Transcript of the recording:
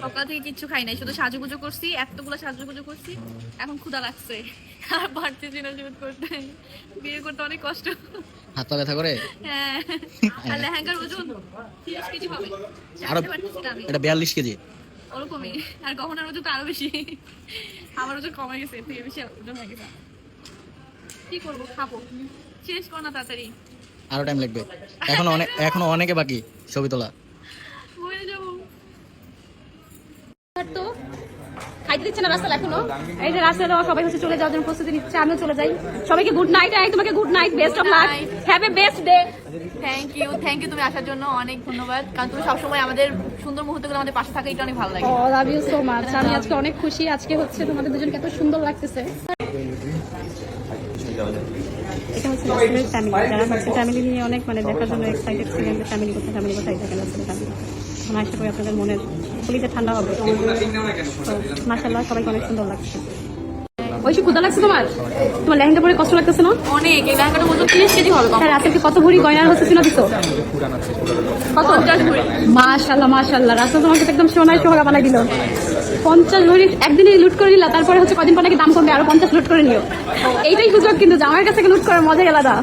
সকাল থেকে কিচ্ছু খাই নাই শুধু সাজুগুজু করছি এতগুলো সাজুগুজু করছি এখন ক্ষুধা লাগছে। আর পারতেছি না শুট করতে বিয়ে করতে অনেক কষ্ট। হাত পা ব্যথা করে? হ্যাঁ। আর লেহেঙ্গার ওজন তিরিশ কেজি হবে। আরও এটা বিয়াল্লিশ কেজি। ওরকমই। আর গহনার ওজন তো আরও বেশি। আমার ওজন কমে গেছে থেকে বেশি ওজন হয়ে গেছে। কি করব খাব। শেষ কর না তাড়াতাড়ি। আরও টাইম লাগবে। এখনও অনেক এখনও অনেকে বাকি ছবি তোলা। তো খাইতে দিচ্ছে না রাস্তা এখনও। এই যে রাস্তায় দেওয়া সবাই হচ্ছে চলে যাওয়ার জন্য প্রস্তুতি নিচ্ছে আমিও চলে যাই। সবাইকে গুড নাইট আই তোমাকে good night best of luck have a best day thank you thank you তুমি আসার জন্য অনেক ধন্যবাদ। কারণ তুমি সবসময় আমাদের সুন্দর মুহূর্তগুলো আমাদের পাশে থাকা এটা অনেক ভালো লাগে। ও লাভ ইউ সো মাচ আমি আজকে অনেক খুশি আজকে হচ্ছে তোমাদের দুজনকে এত সুন্দর লাগতেছে। এটা হচ্ছে ফ্যামিলি যারা হচ্ছে ফ্যামিলি নিয়ে অনেক মানে দেখার জন্য এক্সাইটেড ছিলেন ফ্যামিলি কোথায় ফ্যামিলি কোথায় থাকে রাসেলের ফ্যামিলি এখন আশা করি আপনাদের মনের খুলিতে ঠান্ডা হবে। মাসাল্লাহ সবাইকে অনেক সুন্দর লাগছে। ঐশী ক্ষুদা লাগছে তোমার? তোমার লেহেঙ্গা পরে কষ্ট লাগতেছে না? অনেক এই লেহেঙ্গাটার ওজন তিরিশ কেজি হবে হ্যাঁ রাসেলকে কত ভরি গয়নার হচ্ছে মাশাল্লাহ মাশাল্লাহ রাসেল তোমাকে একদম সোনায় সোহাগা বানাই দিল। পঞ্চাশ ভরি একদিনই লুট করে নিলা তারপরে হচ্ছে কদিন পর নাকি দাম কমবে আরও পঞ্চাশ লুট করে নিও। এইটাই সুযোগ কিন্তু জামাইয়ের কাছ লুট করার মজাই আলাদা।